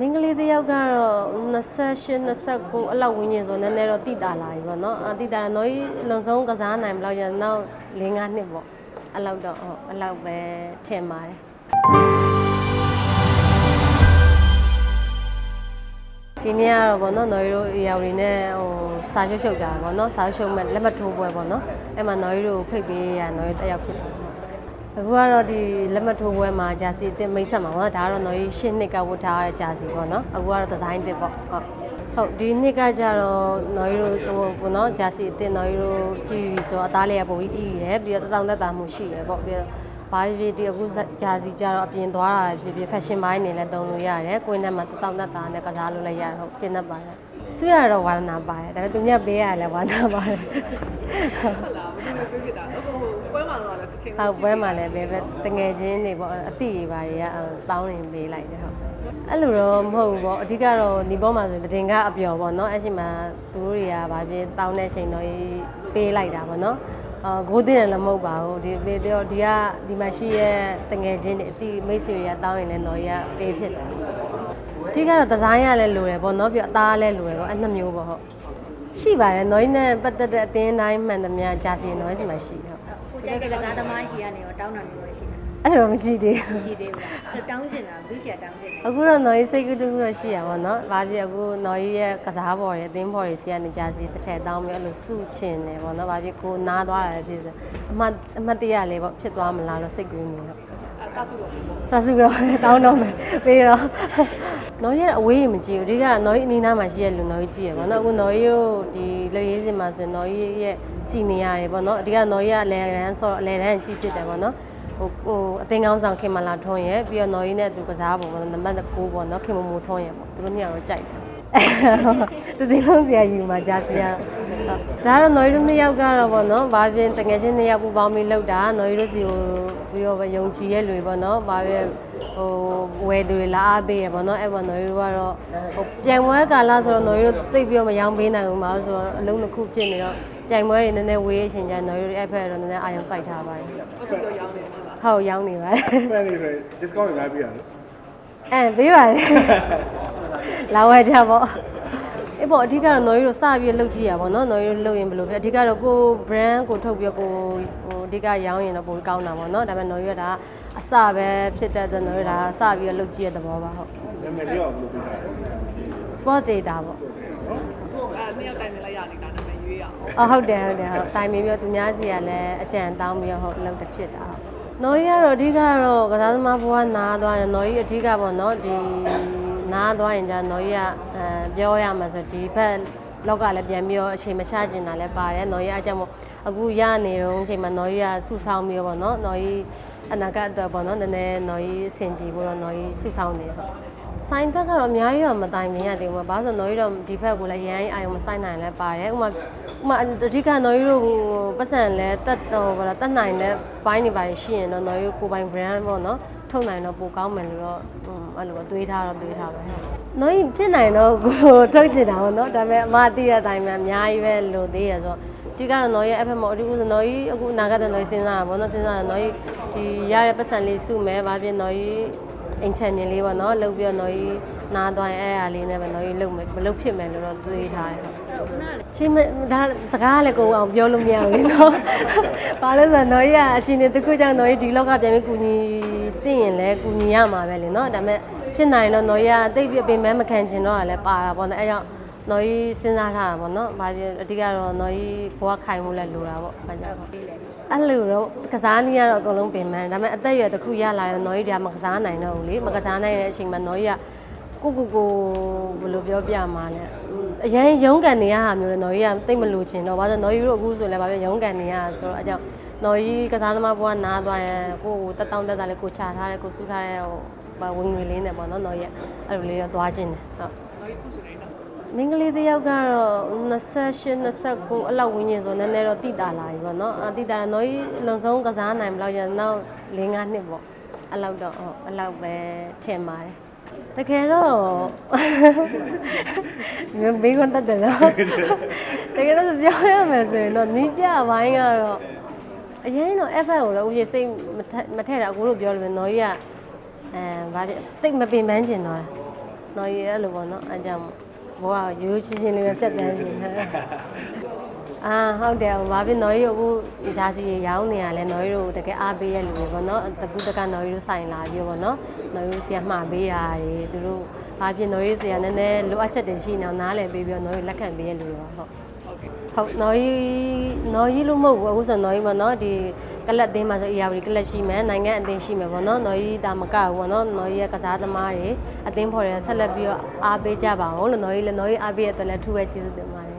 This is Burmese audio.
မင်္ဂလေးတစ်ယောက်ကတော့28 29အလောက်ဝန်းကျင်ဆိုနည်းနည်းတော့တိတာလာပြီပေါ့နော်အတိတာတော့ကြီးလုံဆုံးကစားနိုင်မလို့ရနောက်၄၅နှစ်ပေါ့အဲ့လောက်တော့ဟုတ်အဲ့လောက်ပဲထင်ပါတယ်ဒီနေ့ကတော့ဗောနော်နော်ရီတို့အရာတွေနဲ့ဟိုစာချုပ်ရှုပ်တာဗောနော်စာချုပ်ရှုပ်မဲ့လက်မထိုးပွဲဗောနော်အဲ့မှာနော်ရီတို့ဖိတ်ပေးရနော်ရီတက်ရောက်ဖြစ်တယ် အခုကတော့ဒီလက်မထိုးပွဲမှာဂျာစီအစ်မိတ်ဆက်မှာဗောနော်ဒါကတော့နော်ရီရှင်းနှစ်ကဝတ်ထားတဲ့ဂျာစီဗောနော်အခုကတော့ဒီဇိုင်းတစ်ဗောဟုတ်ဟုတ်ဒီနှစ်ကကြတော့နော်ရီတို့ဟိုဗောနော်ဂျာစီအစ်နော်ရီတို့ကြည့်ပြီးဆိုအသားလေးကပုံပြီးအီးရယ်ပြီးတော့တတောင်သက်တာမှုရှိရယ်ဗောပြီးတော့ဘာဖြစ်ဖြစ်ဒီအခုဂျာစီကြတော့အပြင်သွားတာဖြစ်ဖြစ် fashion ဘိုင်းနေလဲတုံလို့ရတယ်ကိုယ်နဲ့မှတတောင်သက်တာနဲ့ကစားလို့လည်းရတယ်ဟုတ်ကျင်းတတ်ပါတယ်ဆွေရတော့ဝါဒနာပါတယ်ဒါပေမဲ့သူမြတ်ပေးရတယ်ဝါဒနာပါတယ်ဟုတ်လားဘယ်လိုပြောဖြစ်တာအခုဟိုပွဲ မှာတော့လည်းတစ်ချိန်ဟုတ်ပွဲမှာလည်းပဲပဲတငယ်ချင်းတွေပေါ့အတိတွေပါတွေကတောင်းနေပေးလိုက်တယ်ဟုတ်အဲ့လိုတော့မဟုတ်ဘူးပေါ့အဓိကတော့ဒီဘောမှာဆိုတည်ကအပျော်ပေါ့နော်အဲ့ရှိမှသူတို့တွေကဗာပြတောင်းတဲ့ချိန်တော့ပေးလိုက်တာပေါ့နော်အာဂိုးတင်တယ်လည်းမဟုတ်ပါဘူးဒီဒီတော့ဒီကဒီမှာရှိရဲ့တငယ်ချင်းတွေအတိမိတ်ဆွေတွေကတောင်းရင်လည်းတော့ရပေးဖြစ်တယ်အဓိကတော့ဒီဇိုင်းကလည်းလိုတယ်ပေါ့နော်ပြီးတော့အသားလည်းလိုတယ်ပေါ့အဲ့နှစ်မျိုးပေါ့ဟုတ်ရှိပါတယ်နော်နဲ့ပတ်သက်တဲ့အတင်းတိုင်းမှန်သမျှဂျာစီနော်စီမှာရှိတယ်ဟုတ် ကိုကြိုက်တဲ့ကစားသမားရှိရနေရောတောင်းတာမျိုးတော့ရှိတယ်အဲ့တော့မရှိသေးဘူးရှိသေးဘူးလားတောင်းချင်တာဘူးရှိရတောင်းချင်တယ်အခုတော့နော်ကြီးစိတ်ကူးတူးတော့ရှိရပါတော့။ဘာဖြစ်အခုနော်ကြီးရဲ့ကစားပေါ်ရဲ့အသင်းပေါ်ရဲ့စီကနေကြာစီတစ်ထက်တောင်းပြီးအဲ့လိုစုချင်တယ်ပေါ့နော်။ဘာဖြစ်ကိုနားသွားတယ်ဖြစ်စအမှတ်အမှတ်တရလေးပေါ့ဖြစ်သွားမလားလို့စိတ်ကူးနေတော့အဆဆုတော့ပေါ့ဆဆူတော့တောင်းတော့မယ်ပြီးတော့ နော်ရဲ့အဝေးကြီးမကြည့်ဘူးဒီကနော်ကြီးအနီးနားမှာရှိရဲ့လူနော်ကြီးကြည့်ရပါတော့အခုနော်ကြီးတို့ဒီလူရေးစင်မှာဆိုရင်နော်ကြီးရဲ့စီနီယာတွေပေါ့နော်အဓိကနော်ကြီးကလဲရန်ဆိုတော့လဲရန်ကြည့်ဖြစ်တယ်ပေါ့နော်ဟိုဟိုအသင်ကောင်းဆောင်ခင်မလာထွန်းရဲ့ပြီးတော့နော်ကြီးနဲ့သူကစားပုံပေါ့နော်နံပါတ်9ပေါ့နော်ခင်မမိုးထွန်းရဲ့ပေါ့သူတို့နှစ်ယောက်တော့ကြိုက်တယ်တသိလုံးစရာယူမှာဂျာစီယာ ဒါတော့နော်ရီတို့နှစ်ယောက်ကတော့ဗောနော်ဘာဖြစ်တငယ်ချင်းနှစ်ယောက်ပူပေါင်းပြီးလောက်တာနော်ရီတို့စီကိုပြီးတော့ယုံကြည်ရဲ့လူတွေဗောနော်ဘာဖြစ်ဟိုဝယ်သူတွေလာအားပေးရဗောနော်အဲ့ဗောနော်ရီတို့ကတော့ဟိုပြိုင်ပွဲကာလဆိုတော့နော်ရီတို့သိပ်ပြီးတော့မရောင်းပေးနိုင်ဘူးမှာဆိုတော့အလုံးတစ်ခုဖြစ်နေတော့ပြိုင်ပွဲတွေနည်းနည်းဝေးအချိန်ကျနော်ရီတို့အဲ့ဖက်တော့နည်းနည်းအာရုံစိုက်ထားပါတယ်အခုတော့ရောင်းနေတယ်လားဟုတ်ရောင်းနေပါတယ် fan တွေဆိုရင် discount တွေများပြရလို့အဲပေးပါလေလာဝဲကြပေါ့ အေးပေါ့အဓိကတော့နော်ရီတို့စပြီးလှုပ်ကြည့်ရပါတော့နော်နော်ရီတို့လှုပ်ရင်ဘယ်လိုဖြစ်အဓိကတော့ကို brand ကိုထုတ်ပြီးတော့ကိုဟိုအဓိကရောင်းရင်တော့ပိုကောင်းတာပေါ့နော်ဒါပေမဲ့နော်ရီကဒါအစပဲဖြစ်တဲ့အတွက်နော်ရီဒါစပြီးတော့လှုပ်ကြည့်ရတဲ့သဘောပါဟုတ်နာမည်လေးအောင်လုပ်ပေးတာ sport data ပေါ့အဲနှစ်ယောက်တိုင်နေလိုက်ရနေတာနာမည်ရွေးရအောင်အော်ဟုတ်တယ်ဟုတ်တယ်ဟုတ်တိုင်မင်းပြောသူများစီကလည်းအကြံတောင်းပြီးတော့ဟုတ်လှုပ်တဲ့ဖြစ်တာဟုတ်နော်ကြီးကတော့အဓိကတော့ကစားသမားဘဝနားသွားတယ်နော်ကြီးအဓိကပေါ့နော်ဒီ နားသွားရင်じゃနော်ကြီးကအဲပြောရမှာဆိုဒီဘက်လောက်ကလည်းပြန်ပြီးတော့အချိန်မရှာကျင်တာလည်းပါတယ်နော်ကြီးအကြောင်းမို့အခုရနေတော့အချိန်မှာနော်ကြီးကစုဆောင်းပြီးတော့ပေါ့နော်နော်ကြီးအနာဂတ်အတွက်ပေါ့နော်နည်းနည်းနော်ကြီးအဆင်ပြေဖို့တော့နော်ကြီးစုဆောင်းနေဟုတ်ဆိုင်တက်ကတော့အများကြီးတော့မတိုင်မြင်ရသေးဘူး။ဘာလို့ဆိုတော့နော်ကြီးတော့ဒီဘက်ကိုလည်းရမ်းအာရုံမဆိုင်နိုင်လည်းပါတယ်။ဥပမာဥပမာအဓိကနော်ကြီးတို့ပတ်စံလည်းတက်တော့ဘာလဲတက်နိုင်တဲ့ဘိုင်းနေပါရှိရင်တော့နော်ကြီးကိုပိုင် brand ပေါ့နော်။ ထုတ်နိုင်တော့ပိုကောင်းမယ်လို့တော့အဲ့လိုတွေးထားတော့တွေးထားပဲ။နော်ကြီးဖြစ်နိုင်တော့ကိုထုတ်ချင်တာပေါ့နော်။ဒါပေမဲ့အမသိတဲ့အတိုင်းမှာအများကြီးပဲလိုသေးရဆိုတော့ဒီကတော့နော်ရဲ့အဖက်မှာအတူတူနော်ကြီးအခုအနာဂတ်တော့နော်ကြီးစဉ်းစားတာပေါ့နော်စဉ်းစားတာနော်ကြီးဒီရတဲ့ပတ်စံလေးစုမယ်ဘာဖြစ်နော်ကြီးအင်ချန်နေလေးပေါ့နော်လှုပ်ပြီးတော့နော်ကြီးနားသွားရင်အဲ့အားလေးနဲ့ပဲနော်ကြီးလှုပ်မယ်မလှုပ်ဖြစ်မယ်လို့တော့တွေးထားတယ် ချင်းမဒါစကားလည်းကိုအောင်ပြောလို့မရဘူးနော်။ဘာလို့လဲဆိုတော့နော်ကြီးကအရှင်နေတခုကြောင့်နော်ကြီးဒီလောက်ကပြန်ပြီးကူညီသိရင်လည်းကူညီရမှာပဲလေနော်။ဒါပေမဲ့ဖြစ်နိုင်တော့နော်ကြီးကတိတ်ပြီးအပင်မမခံချင်တော့လည်းပါတာပေါ့နော်။အဲကြောင့်နော်ကြီးစဉ်းစားထားတာပေါ့နော်။ဘာဖြစ်အဓိကတော့နော်ကြီးဘဝခိုင်မှုလည်းလိုတာပေါ့။အဲကြောင့်အဲ့လိုတော့ကစားနည်းကတော့အကုန်လုံးပင်ပန်းဒါပေမဲ့အသက်အရွယ်တစ်ခုရလာရင်နော်ကြီးဒါမကစားနိုင်တော့ဘူးလေမကစားနိုင်တဲ့အချိန်မှာနော်ကြီးကကိုကိုကိုဘယ်လိုပြောပြမှာလဲ အရင်ရုန်းကန်နေရတာမျိုးလေနော်ကြီးကတိတ်မလို့ချင်တော့ဘာလို့နော်ကြီးတို့အခုဆိုလည်းဘာဖြစ်ရုန်းကန်နေရဆိုတော့အကြောင်းနော်ကြီးကစားသမားဘဝနားသွားရင်ကိုကိုတက်တောင်းတက်တာလေးကိုချထားတယ်ကိုစူးထားတဲ့ဟိုဘာဝင်ငွေလေးနဲ့ပေါ့နော်နော်ကြီးအဲ့လိုလေးတော့သွားခြင်းတယ်ဟုတ်တော့ခုဆိုနေတာမင်္ဂလေးတစ်ယောက်ကတော့28 29အလောက်ဝန်းကျင်ဆိုနည်းနည်းတော့တိတာလာပြီပေါ့နော်အတိတာတော့ကြီးလုံဆုံးကစားနိုင်မလို့ရနောက်၄၅နှစ်ပေါ့အဲ့လောက်တော့ဟုတ်အဲ့လောက်ပဲထင်ပါတယ် တကယ်တော့မေးခွန်းတတ်တယ်နော်တကယ်တော့ပြောရမယ်ဆိုရင်တော့နီးပြပိုင်းကတော့အရင်တော့ FF ကိုတော့ဦးကြီးစိတ်မထက်မထက်တာအခုလို့ပြောလို့နော်ကြီးကအဲဘာဖြစ်တိတ်မပင်ပန်းကျင်တော့တာနော်ကြီးအဲ့လိုပေါ့နော်အဲ့ကြောင့်ဘဝရိုးရိုးချင်းချင်းလေးပဲဖြတ်တန်းနေတယ် အာဟုတ်တယ်ဘာဖြစ်နော်ကြီးအခုဂျာစီရောင်းနေရလဲနော်ကြီးတို့တကယ်အားပေးရလူတွေပေါ့နော်တကူတကနော်ကြီးတို့ဆိုင်လာပြီးပေါ့နော်နော်ကြီးတို့ဆီကမှာပေးရတယ်သူတို့ဘာဖြစ်နော်ကြီးဆီကနည်းနည်းလိုအပ်ချက်တွေရှိနေအောင်နားလည်ပေးပြီးတော့နော်ကြီးလက်ခံပေးရလူတွေပါဟုတ်ဟုတ်နော်ကြီးနော်ကြီးလို့မဟုတ်ဘူးအခုဆိုနော်ကြီးပေါ့နော်ဒီကလပ်အသင်းမှာဆို ERD ကလပ်ရှိမယ်နိုင်ငံအသင်းရှိမယ်ပေါ့နော်နော်ကြီးဒါမကဘူးပေါ့နော်နော်ကြီးရဲ့ကစားသမားတွေအသင်းဖော်တွေဆက်လက်ပြီးတော့အားပေးကြပါအောင်လို့နော်ကြီးလည်းနော်ကြီးအားပေးရတဲ့အတွက်လည်းထူးပဲကျေးဇူးတင်ပါတယ်